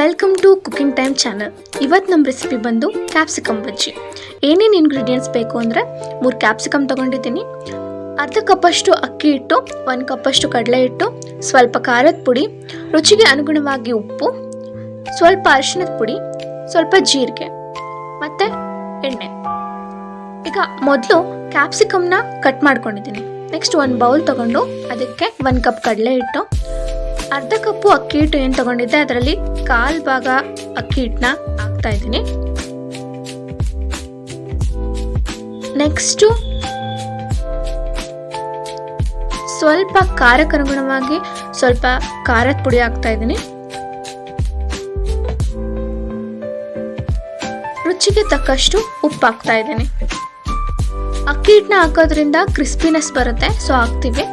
Welcome to cooking time channel ಇವತ್ತು ನಮ್ಮ recipe ಬಂದು ಕ್ಯಾಪ್ಸಿಕಮ್ ಬಜ್ಜಿ. ಏನೇನು ಇಂಗ್ರೀಡಿಯೆಂಟ್ಸ್ ಬೇಕು ಅಂದರೆ ಮೂರು ಕ್ಯಾಪ್ಸಿಕಮ್ ತೊಗೊಂಡಿದ್ದೀನಿ. ಅರ್ಧ ಕಪ್ಪಷ್ಟು ಅಕ್ಕಿ ಹಿಟ್ಟು, ಒಂದು ಕಪ್ಪಷ್ಟು ಕಡಲೆ ಹಿಟ್ಟು, ಸ್ವಲ್ಪ ಖಾರದ ಪುಡಿ, ರುಚಿಗೆ ಅನುಗುಣವಾಗಿ ಉಪ್ಪು, ಸ್ವಲ್ಪ ಅರಿಶಿಣದ ಪುಡಿ, ಸ್ವಲ್ಪ ಜೀರಿಗೆ ಮತ್ತು ಎಣ್ಣೆ. ಈಗ ಮೊದಲು ಕ್ಯಾಪ್ಸಿಕಮ್ನ ಕಟ್ ಮಾಡ್ಕೊಂಡಿದ್ದೀನಿ. ನೆಕ್ಸ್ಟ್ ಒಂದು ಬೌಲ್ ತಗೊಂಡು ಅದಕ್ಕೆ ಒಂದು ಕಪ್ ಕಡಲೆ ಹಿಟ್ಟು ಅರ್ಧ ಕಪ್ಪು ಅಕ್ಕಿ ಹಿಟ್ಟು ಏನು ತಗೊಂಡಿದ್ದೆ ಅದರಲ್ಲಿ ಕಾಲ್ ಭಾಗ ಅಕ್ಕಿ ಹಿಟ್ಟನ್ನ ಹಾಕ್ತಾ ಇದ್ದೀನಿ. ನೆಕ್ಸ್ಟು ಸ್ವಲ್ಪ ಖಾರಕ್ಕೆ ಅನುಗುಣವಾಗಿ ಸ್ವಲ್ಪ ಖಾರದ ಪುಡಿ ಹಾಕ್ತಾ ಇದ್ದೀನಿ. ರುಚಿಗೆ ತಕ್ಕಷ್ಟು ಉಪ್ಪು ಹಾಕ್ತಾ ಇದ್ದೀನಿ. ಅಕ್ಕಿ ಹಿಟ್ಟನ್ನ ಹಾಕೋದ್ರಿಂದ ಕ್ರಿಸ್ಪಿನೆಸ್ ಬರುತ್ತೆ ಸೊ ಹಾಕ್ತೀವಿ.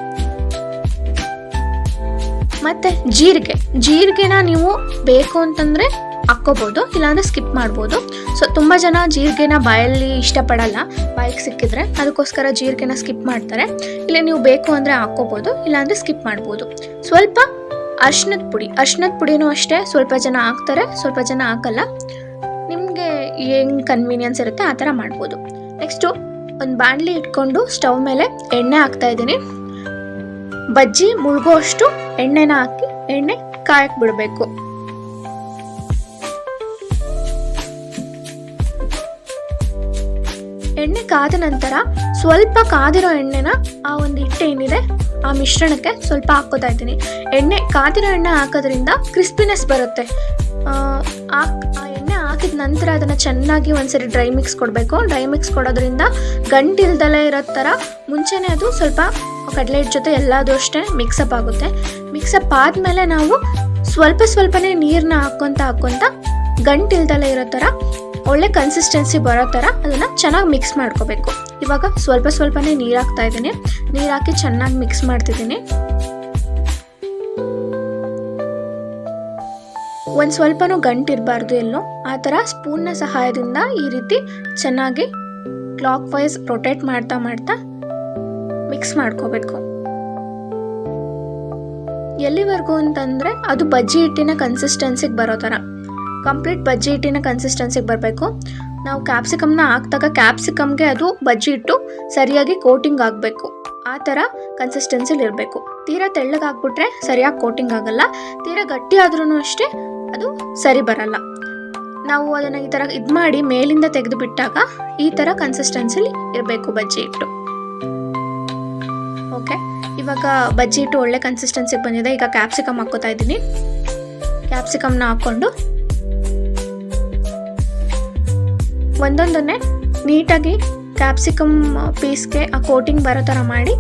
ಮತ್ತೆ ಜೀರಿಗೆ. ಜೀರಿಗೆನ ನೀವು ಬೇಕು ಅಂತಂದ್ರೆ ಹಾಕ್ಕೋಬೋದು, ಇಲ್ಲಾಂದ್ರೆ ಸ್ಕಿಪ್ ಮಾಡ್ಬೋದು. ಸೊ ತುಂಬ ಜನ ಜೀರಿಗೆನ ಬಾಯಲ್ಲಿ ಇಷ್ಟಪಡಲ್ಲ. ಬಾಯಿಗೆ ಸಿಕ್ಕಿದ್ರೆ ಅದಕ್ಕೋಸ್ಕರ ಜೀರಿಗೆನ ಸ್ಕಿಪ್ ಮಾಡ್ತಾರೆ. ಇಲ್ಲ ನೀವು ಬೇಕು ಅಂದರೆ ಹಾಕ್ಕೋಬೋದು, ಇಲ್ಲಾಂದ್ರೆ ಸ್ಕಿಪ್ ಮಾಡ್ಬೋದು. ಸ್ವಲ್ಪ ಅರ್ಶಿನದ ಪುಡಿ. ಅರ್ಶಿನದ ಪುಡಿನೂ ಅಷ್ಟೇ ಸ್ವಲ್ಪ ಜನ ಹಾಕ್ತಾರೆ, ಸ್ವಲ್ಪ ಜನ ಹಾಕಲ್ಲ. ನಿಮಗೆ ಏನ್ ಕನ್ವೀನಿಯನ್ಸ್ ಇರುತ್ತೆ ಆ ಥರ ಮಾಡ್ಬೋದು. ನೆಕ್ಸ್ಟು ಒಂದು ಬಾಣಲಿ ಇಟ್ಕೊಂಡು ಸ್ಟವ್ ಮೇಲೆ ಎಣ್ಣೆ ಹಾಕ್ತಾ ಇದ್ದೀನಿ. ಬಜ್ಜಿ ಮುಳುಗೋ ಅಷ್ಟು ಎಣ್ಣೆನ ಹಾಕಿ ಎಣ್ಣೆ ಕಾಯಕ್ ಬಿಡಬೇಕು. ಎಣ್ಣೆ ಕಾದ ನಂತರ ಸ್ವಲ್ಪ ಕಾದಿರೋ ಎಣ್ಣೆನ ಆ ಒಂದು ಹಿಟ್ಟು ಏನಿದೆ ಆ ಮಿಶ್ರಣಕ್ಕೆ ಸ್ವಲ್ಪ ಹಾಕೋತಾ ಇದ್ದೀನಿ. ಎಣ್ಣೆ ಕಾದಿರೋ ಎಣ್ಣೆ ಹಾಕೋದ್ರಿಂದ ಕ್ರಿಸ್ಪಿನೆಸ್ ಬರುತ್ತೆ. ಆ, ಎಣ್ಣೆ ಹಾಕಿದ ನಂತರ ಅದನ್ನು ಚೆನ್ನಾಗಿ ಒಂದ್ಸರಿ ಡ್ರೈ ಮಿಕ್ಸ್ ಕೊಡಬೇಕು. ಡ್ರೈ ಮಿಕ್ಸ್ ಕೊಡೋದ್ರಿಂದ ಗಂಟು ಇಲ್ದಲೇ ಇರೋ ಥರ ಮುಂಚೆನೇ ಅದು ಸ್ವಲ್ಪ ಕಡಲೆ ಹಿಟ್ಟು ಜೊತೆ ಎಲ್ಲದೂ ಅಷ್ಟೇ ಮಿಕ್ಸಪ್ ಆಗುತ್ತೆ. ಮಿಕ್ಸಪ್ ಆದಮೇಲೆ ನಾವು ಸ್ವಲ್ಪ ಸ್ವಲ್ಪನೇ ನೀರನ್ನ ಹಾಕ್ಕೊತ ಹಾಕ್ಕೊತ ಗಂಟಿಲ್ದಲ್ಲ ಇರೋ ಥರ, ಒಳ್ಳೆ ಕನ್ಸಿಸ್ಟೆನ್ಸಿ ಬರೋ ಥರ ಅದನ್ನು ಚೆನ್ನಾಗಿ ಮಿಕ್ಸ್ ಮಾಡ್ಕೋಬೇಕು. ಇವಾಗ ಸ್ವಲ್ಪ ಸ್ವಲ್ಪನೇ ನೀರು ಹಾಕ್ತಾ ಇದ್ದೀನಿ. ನೀರು ಹಾಕಿ ಚೆನ್ನಾಗಿ ಮಿಕ್ಸ್ ಮಾಡ್ತಿದ್ದೀನಿ. ಒಂದು ಸ್ವಲ್ಪನೂ ಗಂಟು ಇರಬಾರ್ದು ಎಲ್ಲೋ, ಆ ಥರ ಸ್ಪೂನ್ನ ಸಹಾಯದಿಂದ ಈ ರೀತಿ ಚೆನ್ನಾಗಿ ಕ್ಲಾಕ್ ವೈಸ್ ರೊಟೇಟ್ ಮಾಡ್ತಾ ಮಾಡ್ತಾ ಮಿಕ್ಸ್ ಮಾಡ್ಕೋಬೇಕು. ಎಲ್ಲಿವರೆಗೂ ಅಂತಂದರೆ ಅದು ಬಜ್ಜಿ ಹಿಟ್ಟಿನ ಕನ್ಸಿಸ್ಟೆನ್ಸಿಗೆ ಬರೋ ಥರ. ಕಂಪ್ಲೀಟ್ ಬಜ್ಜಿ ಹಿಟ್ಟಿನ ಕನ್ಸಿಸ್ಟೆನ್ಸಿಗೆ ಬರಬೇಕು. ನಾವು ಕ್ಯಾಪ್ಸಿಕಮ್ನ ಹಾಕ್ದಾಗ ಕ್ಯಾಪ್ಸಿಕಮ್ಗೆ ಅದು ಬಜ್ಜಿ ಹಿಟ್ಟು ಸರಿಯಾಗಿ ಕೋಟಿಂಗ್ ಆಗಬೇಕು. ಆ ಥರ ಕನ್ಸಿಸ್ಟೆನ್ಸಿಲಿ ಇರಬೇಕು. ತೀರಾ ತೆಳ್ಳಗೆ ಹಾಕ್ಬಿಟ್ರೆ ಸರಿಯಾಗಿ ಕೋಟಿಂಗ್ ಆಗಲ್ಲ. ತೀರಾ ಗಟ್ಟಿ ಆದ್ರೂ ಅಷ್ಟೇ ಅದು ಸರಿ ಬರಲ್ಲ. ನಾವು ಅದನ್ನು ಈ ಥರ ಇದು ಮಾಡಿ ಮೇಲಿಂದ ತೆಗೆದು ಬಿಟ್ಟಾಗ ಈ ಥರ ಕನ್ಸಿಸ್ಟೆನ್ಸಿಲಿ ಇರಬೇಕು ಬಜ್ಜಿ ಹಿಟ್ಟು ಓಕೆ ಇವಾಗ ಬಜ್ಜಿ ಇಟ್ಟು ಒಳ್ಳೆ ಕನ್ಸಿಸ್ಟೆನ್ಸಿಗೆ ಬಂದಿದೆ. ಈಗ ಕ್ಯಾಪ್ಸಿಕಮ್ ಹಾಕೋತಾ ಇದ್ದೀನಿ. ಕ್ಯಾಪ್ಸಿಕಮ್ನ ಹಾಕ್ಕೊಂಡು ಒಂದೊಂದನ್ನೇ ನೀಟಾಗಿ ಕ್ಯಾಪ್ಸಿಕಮ್ ಪೀಸ್ಗೆ ಆ ಕೋಟಿಂಗ್ ಬರೋ ಥರ ಮಾಡಿ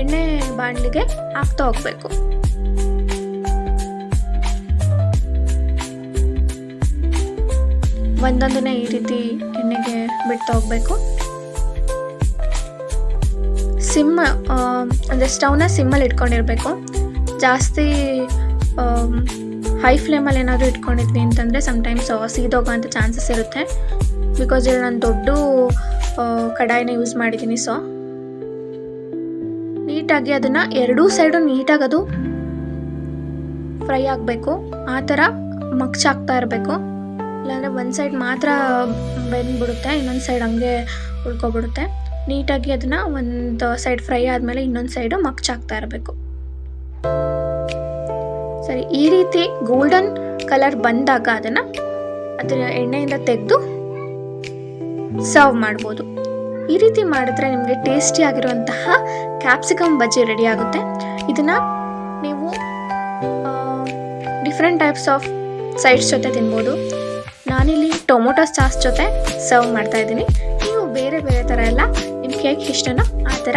ಎಣ್ಣೆ ಬಾಣಲಿಗೆ ಹಾಕ್ತಾ ಹೋಗ್ಬೇಕು. ಒಂದೊಂದನ್ನೇ ಈ ರೀತಿ ಎಣ್ಣೆಗೆ ಬಿಡ್ತಾ ಹೋಗ್ಬೇಕು. ಸಿಮ್ ಅಂದರೆ ಸ್ಟವ್ನ ಸಿಮ್ಮಲ್ಲಿ ಇಟ್ಕೊಂಡಿರಬೇಕು. ಜಾಸ್ತಿ ಹೈ ಫ್ಲೇಮಲ್ಲಿ ಏನಾದರೂ ಇಟ್ಕೊಂಡಿದ್ವಿ ಅಂತಂದರೆ ಸಮ್ಟೈಮ್ಸ್ ಸೀದೋಗೋ ಅಂತ ಚಾನ್ಸಸ್ ಇರುತ್ತೆ. ಬಿಕಾಸ್ ಇಲ್ಲಿ ನಾನು ದೊಡ್ಡ ಕಡಾಯಿನ ಯೂಸ್ ಮಾಡಿದ್ದೀನಿ ಸೊ ನೀಟಾಗಿ ಅದನ್ನು ಎರಡೂ ಸೈಡು ನೀಟಾಗಿ ಅದು ಫ್ರೈ ಆಗಬೇಕು. ಆ ಥರ ಮಗ್ಚಾಗ್ತಾ ಇರಬೇಕು. ಇಲ್ಲಾಂದರೆ ಒಂದು ಸೈಡ್ ಮಾತ್ರ ಬೆಂದ್ಬಿಡುತ್ತೆ, ಇನ್ನೊಂದು ಸೈಡ್ ಹಂಗೆ ಉಳ್ಕೊಬಿಡುತ್ತೆ. ನೀಟಾಗಿ ಅದನ್ನು ಒಂದು ಸೈಡ್ ಫ್ರೈ ಆದಮೇಲೆ ಇನ್ನೊಂದು ಸೈಡು ಮಗ್ಚಾಕ್ತಾ ಇರಬೇಕು. ಸರಿ, ಈ ರೀತಿ ಗೋಲ್ಡನ್ ಕಲರ್ ಬಂದಾಗ ಅದನ್ನು ಅದರ ಎಣ್ಣೆಯಿಂದ ತೆಗೆದು ಸರ್ವ್ ಮಾಡ್ಬೋದು. ಈ ರೀತಿ ಮಾಡಿದ್ರೆ ನಿಮಗೆ ಟೇಸ್ಟಿ ಆಗಿರುವಂತಹ ಕ್ಯಾಪ್ಸಿಕಮ್ ಬಜ್ಜಿ ರೆಡಿ ಆಗುತ್ತೆ. ಇದನ್ನು ನೀವು ಡಿಫ್ರೆಂಟ್ ಟೈಪ್ಸ್ ಆಫ್ ಸೈಡ್ಸ್ ಜೊತೆ ತಿನ್ಬೋದು. ನಾನಿಲ್ಲಿ ಟೊಮೊಟೊ ಸಾಸ್ ಜೊತೆ ಸರ್ವ್ ಮಾಡ್ತಾ ಇದ್ದೀನಿ. ನೀವು ಬೇರೆ ಬೇರೆ ಥರ ಎಲ್ಲ ಹೇಗೆ ಇಷ್ಟನೋ ಆ ಥರ